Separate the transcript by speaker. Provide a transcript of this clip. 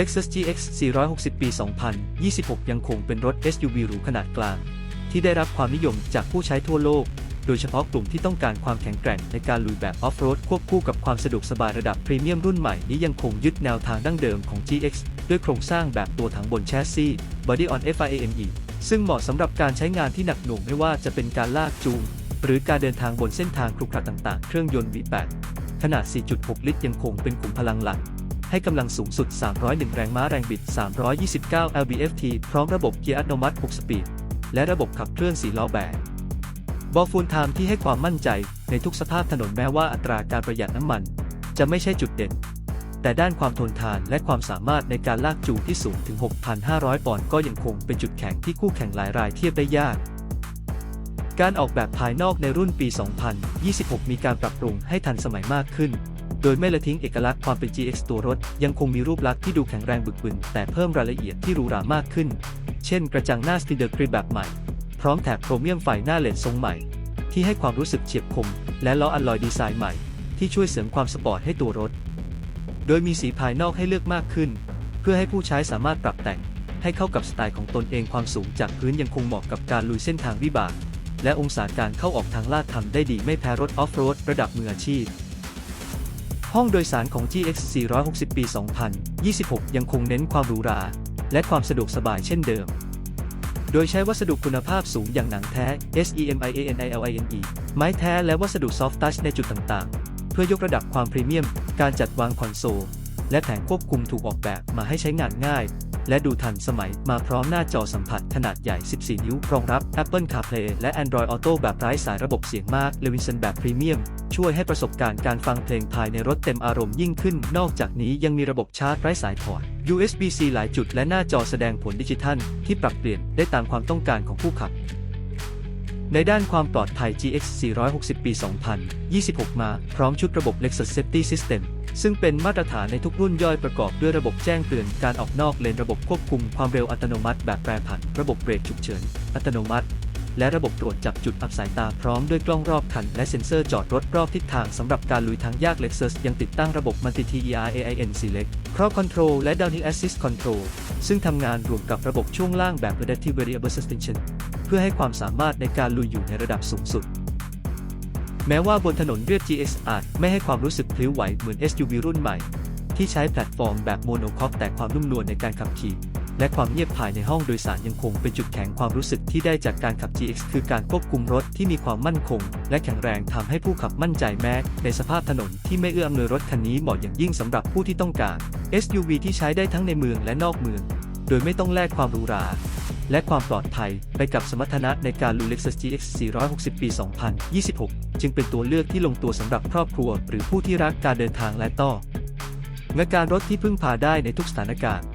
Speaker 1: Lexus GX 460 ปี 2026 ยังคงเป็นรถ SUV หรูขนาดกลาง ที่ได้รับความนิยมจากผู้ใช้ทั่วโลก โดยเฉพาะกลุ่มที่ต้องการความแข็งแกร่งในการลุยแบบออฟโรดควบคู่กับความสะดวกสบายระดับพรีเมียมรุ่นใหม่นี้ยังคงยึดแนวทางดั้งเดิมของ GX ด้วยโครงสร้างแบบตัวถังบนแชสซี Body on FIAME ซึ่งเหมาะสำหรับการใช้งานที่หนักหน่วงไม่ว่าจะเป็นการลากจูง หรือการเดินทางบนเส้นทางครุขระต่างๆ เครื่องยนต์ V8 ขนาด 4.6 ลิตรยังคงเป็นกลุ่มพลังหลัก ให้กำลังสูงสุด 301 แรงม้าแรงบิด 329 lb-ft พร้อมระบบเกียร์อัตโนมัติ 6 สปีด และระบบขับเคลื่อน4ล้อแบกบอฟูลไทม์ที่ให้ความมั่นใจในทุกสภาพถนนแม้ว่าอัตราการประหยัดน้ำมัน จะไม่ใช่จุดเด่น แต่ด้านความทนทานและความสามารถในการลากจูงที่สูงถึง 6,500 ปอนด์ก็ยังคงเป็นจุดแข็งที่คู่แข่งหลายรายเทียบได้ยากการออกแบบภายนอกในรุ่นปี 2026 มีการปรับปรุงให้ทันสมัยมากขึ้น โดยไม่ละทิ้งเอกลักษณ์ความเป็น GX ตัวรถ ยังคงมีรูปลักษณ์ที่ดูแข็งแรงบึกบึน แต่เพิ่มรายละเอียดที่หรูหรามากขึ้น เช่นกระจังหน้าสตีเดอร์กริแบบใหม่ พร้อมแถบโครเมียมไฟหน้าเลนทรงใหม่ ที่ให้ความรู้สึกเฉียบคม และล้ออัลลอยดีไซน์ใหม่ ที่ช่วยเสริมความสปอร์ตให้ตัวรถ โดยมีสีภายนอกให้เลือกมากขึ้น เพื่อให้ผู้ใช้สามารถปรับแต่ง ให้เข้ากับสไตล์ของตนเองความสูงจากพื้นยังคงเหมาะกับการลุยเส้นทางวิบากและองศาการเข้าออกทางลาดทำได้ดีไม่แพ้รถออฟโรดระดับมืออาชีพ ห้องโดยสารของ GX 460 ปี 2026 ยังคงเน้นความหรูหรา และความสะดวกสบายเช่นเดิม โดยใช้วัสดุคุณภาพสูงอย่างหนังแท้ SEMIANILINE ไม้แท้และวัสดุซอฟต์ทัชในจุดต่างๆ เพื่อยกระดับความพรีเมียม การจัดวางคอนโซล และแผงควบคุมถูกออกแบบมาให้ใช้งานง่าย และดูทันสมัยมาพร้อมหน้าจอสัมผัสขนาดใหญ่ 14 นิ้ว รองรับ Apple CarPlay และ Android Auto แบบไร้สายระบบเสียงมาก Levinson แบบพรีเมียม ช่วยให้ประสบการณ์การฟังเพลงภายในรถเต็มอารมณ์ยิ่งขึ้น นอกจากนี้ยังมีระบบชาร์จไร้สายถอด USB-C หลายจุดและหน้าจอแสดงผลดิจิทัล ที่ปรับเปลี่ยนได้ตามความต้องการของผู้ขับในด้านความปลอดภัย GX 460 ปี 2026 มา พร้อมชุดระบบ Lexus Safety System ซึ่งเป็นมาตรฐานในทุกรุ่นย่อยประกอบด้วยระบบแจ้งเตือนการออกนอกเลนระบบควบคุมความเร็วอัตโนมัติ แบบแปรผัน ระบบเบรกฉุกเฉิน อัตโนมัติ และระบบตรวจจับจุดอับสายตาพร้อมด้วยกล้องรอบคัน และเซ็นเซอร์จอดรถรอบทิศทางสำหรับการลุยทางยาก Lexus ยังติดตั้งระบบ Multi TER AIN Select Crowd Control และ Downhill Assist Control ซึ่งทำงานรวมกับระบบช่วงล่างแบบ Adaptive Variable Suspension เพื่อให้ความสามารถในการลุยอยู่ในระดับสูงสุด แม้ว่าบนถนนเรียบ GX อาจไม่ให้ความรู้สึกพลิ้วไหวเหมือน SUV รุ่นใหม่ ที่ใช้แพลตฟอร์มแบบโมโนคอกแต่ความนุ่มนวลในการขับขี่ และความเงียบภายในห้องโดยสารยังคงเป็นจุดแข็งความรู้สึกที่ได้จากการขับ GX คือการควบคุมรถที่มีความมั่นคง และแข็งแรงทำให้ผู้ขับมั่นใจแม้ ในสภาพถนนที่ไม่เอื้ออำนวยรถคันนี้เหมาะอย่างยิ่งสำหรับผู้ที่ต้องการ SUV ที่ใช้ได้ทั้งในเมืองและนอกเมือง โดยไม่ต้องแลกความหรูหรา และความปลอดภัยไปกับสมรรถนะในการลุย Lexus GX 460 ปี 2026 จึงเป็นตัวเลือกที่ลงตัวสำหรับครอบครัว หรือผู้ที่รักการเดินทางและต่อเงการรถที่พึ่งพาได้ในทุกสถานการณ์